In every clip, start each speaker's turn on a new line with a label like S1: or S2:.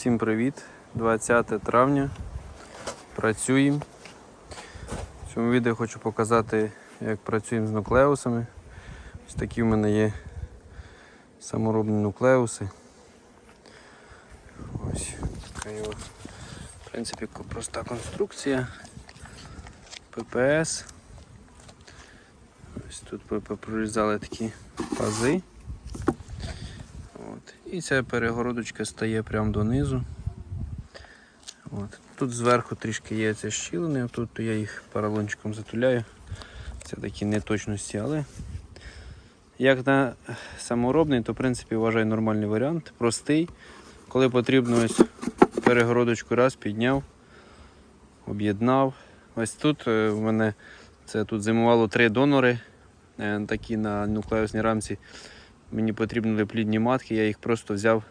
S1: Всім привіт! 20 травня. Працюємо. В цьому відео хочу показати, як працюємо з нуклеусами. Ось такі в мене є саморобні нуклеуси. Ось така його, в принципі, проста конструкція. ППС. Ось тут прорізали такі пази. І ця перегородочка стає прямо донизу. От. Тут зверху трішки є ці щілини, тут я їх поролончиком затуляю. Це такі неточності, але як на саморобний, то в принципі вважаю нормальний варіант. Простий. Коли потрібно ось перегородочку раз підняв, об'єднав. Ось тут е, в мене це тут зимувало три донори, е, такі на нуклеусній рамці. Мені потрібні плідні матки, я їх просто взяв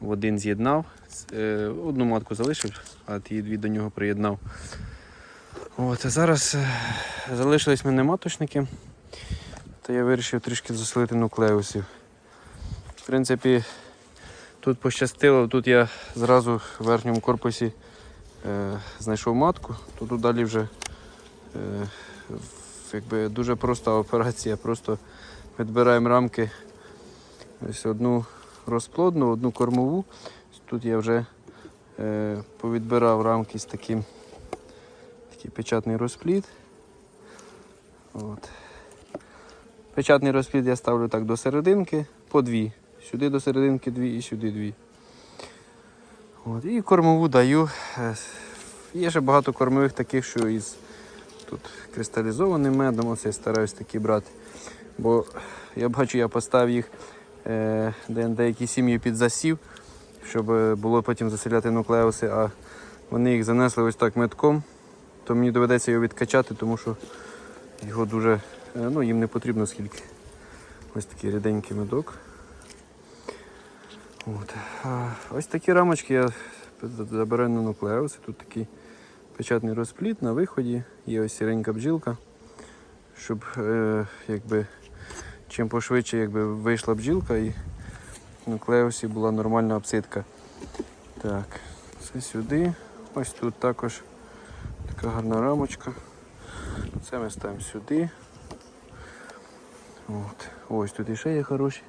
S1: в один з'єднав. Е, Одну матку залишив, а ті дві до нього приєднав. От, а зараз е, залишились мене маточники, то я вирішив трішки заселити нуклеусів. В принципі, тут пощастило, тут я зразу в верхньому корпусі е, знайшов матку, то тут далі вже е, якби дуже проста операція, просто Підбираємо рамки. Ось одну розплодну, одну кормову. Тут я вже е, повідбирав рамки з таким такий печатний розплід. От. Печатний розплід я ставлю так до серединки по дві. Сюди до серединки дві і сюди дві. От. І кормову даю. Е, Є ще багато кормових таких, що із тут кристалізованим медом. Ось я стараюсь такі брати. Бо я бачу, я поставив їх е, деякі сім'ї під засів, щоб е, було потім заселяти нуклеуси, а вони їх занесли ось так метком, то мені доведеться його відкачати, тому що його дуже, е, ну, їм не потрібно скільки. Ось такий ріденький медок. От. Ось такі рамочки я забираю на нуклеуси. Тут такий печатний розпліт на виході, є ось сіренька бджілка, щоб е, якби чим пошвидше якби, вийшла бджілка і в нуклеусі була нормальна обсидка. Так, це сюди. Ось тут також така гарна рамочка. Це ми ставимо сюди. От. Ось тут іще є хороші.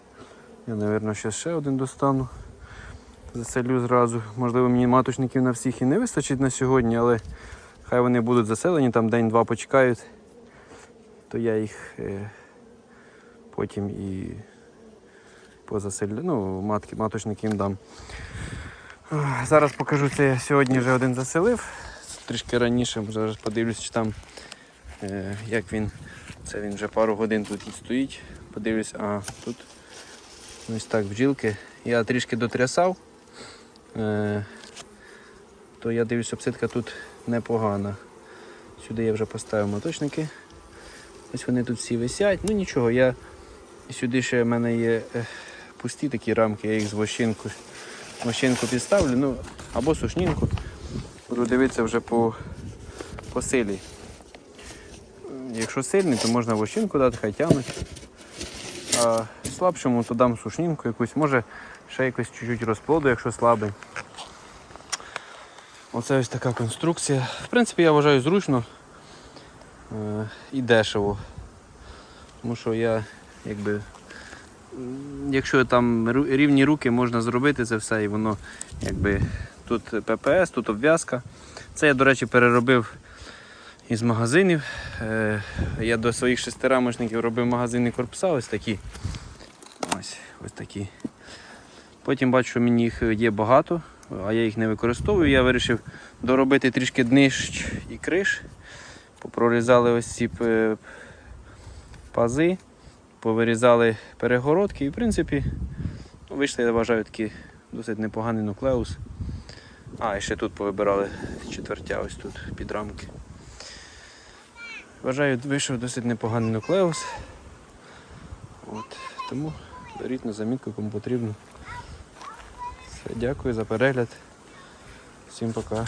S1: Я, мабуть, ще ще один достану. Заселю зразу. Можливо, мені маточників на всіх і не вистачить на сьогодні, але хай вони будуть заселені, там день-два почекають, то я їх е, потім і позаселю. Ну, матки, маточники їм дам. Зараз покажу це. Сьогодні вже один заселив. Трішки раніше, зараз подивлюсь, чи там е, як він. Це він вже пару годин тут стоїть. Подивлюсь, а тут ось так бджілки. Я трішки дотрясав. Е, то я дивлюсь, обсидка тут непогана. Сюди я вже поставив моточники. Ось вони тут всі висять. Ну нічого, я сюди ще в мене є е, пусті такі рамки, я їх з вощинку, вощинку підставлю, ну або сушнінку. Буду дивитися вже по, по силі. Якщо сильний, то можна вощинку дати, хай тягнуть. А слабшому, то дам сушнінку якусь, може ще якось чуть-чуть розплоду, якщо слабий. Оце ось така конструкція. В принципі, я вважаю зручно е, і дешево. Тому що я якби. Якщо там рівні руки можна зробити це все і воно якби тут ППС, тут обв'язка. Це я, до речі, переробив із магазинів. Е, Я до своїх шестирамочників робив магазинні корпуса, ось такі. Ось, ось такі. Потім бачу, що мені їх є багато, а я їх не використовую. Я вирішив доробити трішки днищ і криш. Попрорізали ось ці пази, повирізали перегородки і в принципі вийшли, я вважаю, такий досить непоганий нуклеус. А, і ще тут повибирали четвертя, ось тут під рамки. Вважаю, вийшов досить непоганий нуклеус. От, тому беріть на замітку, кому потрібно. Все, дякую за перегляд. Всім пока.